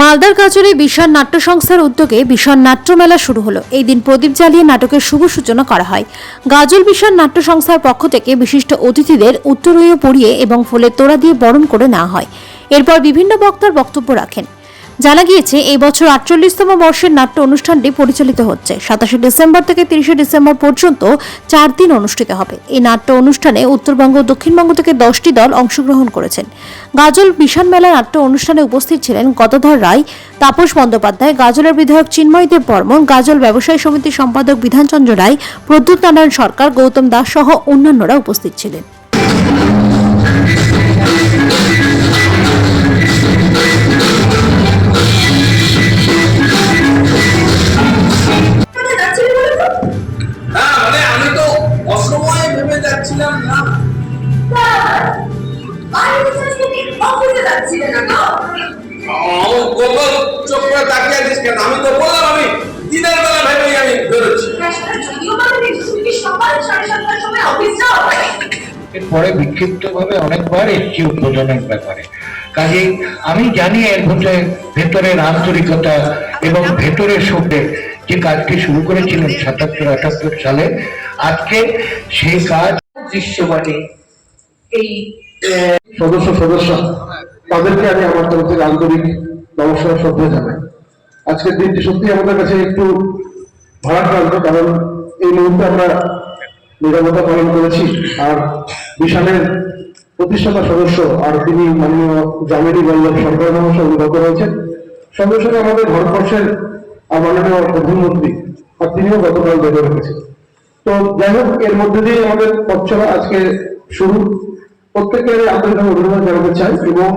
মালদার কাজরে বিশাল নাট্য সংস্থার উদ্যোগে বিশাল নাট্যমেলা শুরু হলো। এই দিন প্রদীপ জ্বালিয়ে নাটকের শুভ সূচনা করা হয়। গাজল বিশাল নাট্য সংস্থার পক্ষ থেকে বিশিষ্ট অতিথিদের উত্তরীয় পরিয়ে এবং ফুলের তোড়া দিয়ে বরণ করে নেওয়া হয়। এরপর বিভিন্ন বক্তার বক্তব্য রাখেন। জানা গিয়েছে, এই বছর আটচল্লিশতম বর্ষের নাট্য অনুষ্ঠানটি পরিচালিত হচ্ছে। সাতাশে ডিসেম্বর থেকে তিরিশে ডিসেম্বর পর্যন্ত চার দিন অনুষ্ঠিত হবে। এই নাট্য অনুষ্ঠানে উত্তরবঙ্গ ও দক্ষিণবঙ্গ থেকে দশটি দল অংশগ্রহণ করেছেন। গাজল বিশাল মেলা নাট্য অনুষ্ঠানে উপস্থিত ছিলেন গতধর রায়, তাপস বন্দ্যোপাধ্যায়, গাজলের বিধায়ক চিন্ময় দেব বর্মন, গাজল ব্যবসায়ী সমিতির সম্পাদক বিধানচন্দ্র রায়, প্রদ্যুৎ নারায়ণ সরকার, গৌতম দাস সহ অন্যান্যরা উপস্থিত ছিলেন। যাচ্ছিলাম না। গোগল চোখ করে তাকিয়ে আছিস কেন? আমি তো বললাম আমি দিনের বেলা ভেবেই আমি বেরোচ্ছি। এরপরে বিক্ষিপ্তভাবে অনেকবার এসছি উদ্বোধনের ব্যাপারে। কাজেই আমি জানি এর মধ্যে ভেতরের আন্তরিকতা এবং ভেতরের সঙ্গে যে কাজটি শুরু করেছিলেন সাতাত্তর আটাত্তর সালে আজকে সেই কাজ দৃশ্যমানে এই সদস্য সদস্য, তাদেরকে আমি আমার তরফ থেকে আন্তরিক নমস্কার শ্রদ্ধা জানাই। আজকের দিনটি সত্যি আমাদের কাছে একটু ভারাক্রান্ত, কারণ এই মুহূর্তে আমরা নিরাপত্তা পালন করেছি, আর বিশালের প্রতিষ্ঠাতা সদস্য, আর তিনি মাননীয় জামিনী বল্লভ সরকার মহাশয় অভিগত রয়েছেন সঙ্গে সঙ্গে আমাদের ভারতবর্ষের আর মাননীয় প্রধানমন্ত্রী, আর তিনিও গতকাল বেঁধে রেখেছেন তো যাই হোক, এর মধ্যে দিয়ে আমাদের পথ আজকে শুরু। প্রত্যেককে আন্তরিকভাবে অভিনন্দন জানাতে চাই এবং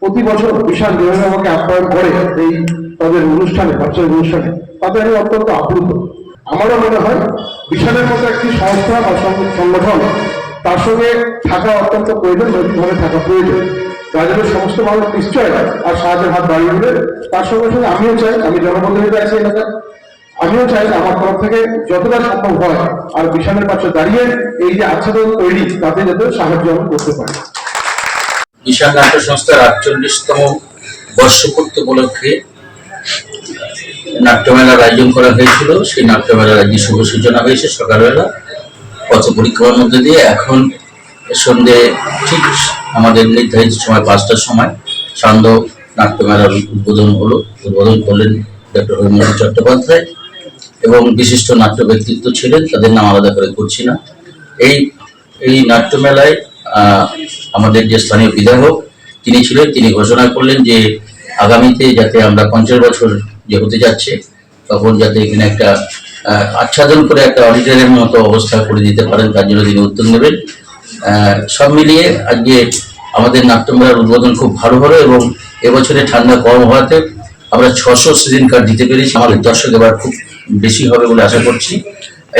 প্রতি বছর বিশাল যেভাবে আমাকে আপ্যায়ন করে এই তাদের অনুষ্ঠানে বাচ্চাদের অনুষ্ঠানে। তাতে আমি অত্যন্ত আপ্লুত। আমারও মনে হয় বিশালের মতো একটি সংস্থা বা সংগঠন তার সঙ্গে থাকা অত্যন্ত প্রয়োজন, নৈতিকভাবে থাকা প্রয়োজন। রাজ্যের সমস্ত মানুষ নিশ্চয় আর সাহায্যের হাত বাড়িয়ে দেবে। তার সঙ্গে সঙ্গে আমিও চাই, আমি জনপ্রতিনিধি আছি এলাকায়। আমিও চাই আমার তরফ থেকে যতটা সম্ভব হয় আর বিশালের পাশে দাঁড়িয়ে এই যে আচ্ছাদন তৈরি, তাতে যাতে সাহায্য আমি করতে পারি। ঈশান নাট্য সংস্থার আটচল্লিশতম বর্ষপূর্তি উপলক্ষে নাট্যমেলার আয়োজন করা হয়েছিল। সেই নাট্যমেলার আজকে শুভ সূচনা হয়েছে সকালবেলা। পথ পরীক্ষার মধ্যে দিয়ে এখন সন্ধে ঠিক আমাদের নির্ধারিত সময় পাঁচটার সময় সান্ধ্য নাট্যমেলার উদ্বোধন হলো। উদ্বোধন করলেন ডক্টর হরিমোহন চট্টোপাধ্যায়। এবং বিশিষ্ট নাট্য ব্যক্তিত্ব ছিলেন, তাদের নাম আলাদা করে করছি না। এই এই নাট্যমেলায় আমাদের যে স্থানীয় বিধায়ক, তিনি ছিলেন, তিনি ঘোষণা করলেন যে আগামীতে যাতে আমরা পঞ্চাশ বছর যে হতে যাচ্ছে, তখন যাতে এখানে একটা আচ্ছাদন করে একটা অডিটরিয়ামের মতো অবস্থা করে দিতে পারেন, তার জন্য তিনি উদ্যোগ নেবেন। সব মিলিয়ে আজকে আমাদের নাট্যমেলার উদ্বোধন খুব ভালো হলো এবং এবছরে ঠান্ডা কম হওয়াতে আমরা ছশো সিজন কার্ড দিতে পেরেছি। আমাদের দর্শক এবার খুব বেশি হবে বলে আশা করছি।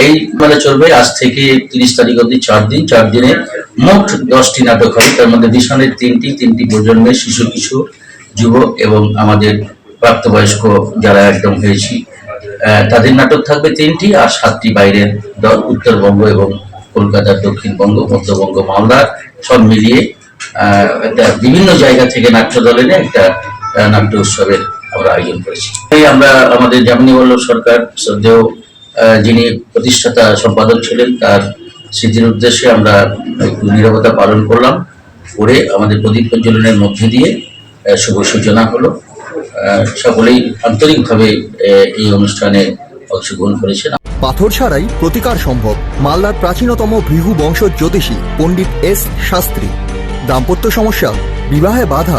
এই মানে চলবে আজ থেকে তিরিশ তারিখ অবধি চার দিন। চার দিনে মোট দশটি নাটক হবে। তার মধ্যে দিশানের তিনটি তিনটি প্রজন্মের শিশু, কিশোর যুব এবং আমাদের প্রাপ্তবয়স্ক যারা একদম হয়েছি তাদের নাটক থাকবে তিনটি আর সাতটি বাইরের দল, উত্তরবঙ্গ এবং কলকাতার দক্ষিণবঙ্গ, মধ্যবঙ্গ মালদা সব মিলিয়ে একটা বিভিন্ন জায়গা থেকে নাট্য দল এনে একটা নাট্য উৎসবের আমরা আয়োজন করেছি। এই আমরা আমাদের জামিনী বল্লভ সরকার শ্রদ্ধেয় যিনি প্রতিষ্ঠাতা সম্পাদক ছিলেন, তার স্মৃতির উদ্দেশ্যে আমরা একটু নিরবতা পালন করলাম, করে আমাদের প্রদীপ প্রজ্বলনের মধ্যে দিয়ে শুভ সূচনা হলো। সকলেই আন্তরিকভাবে এই অনুষ্ঠানে অংশগ্রহণ করেছেন। পাথর ছাড়াই প্রতিকার সম্ভব, মালদার প্রাচীনতম ভৃহু বংশ জ্যোতিষী পণ্ডিত এস শাস্ত্রী। দাম্পত্য সমস্যা, বিবাহে বাধা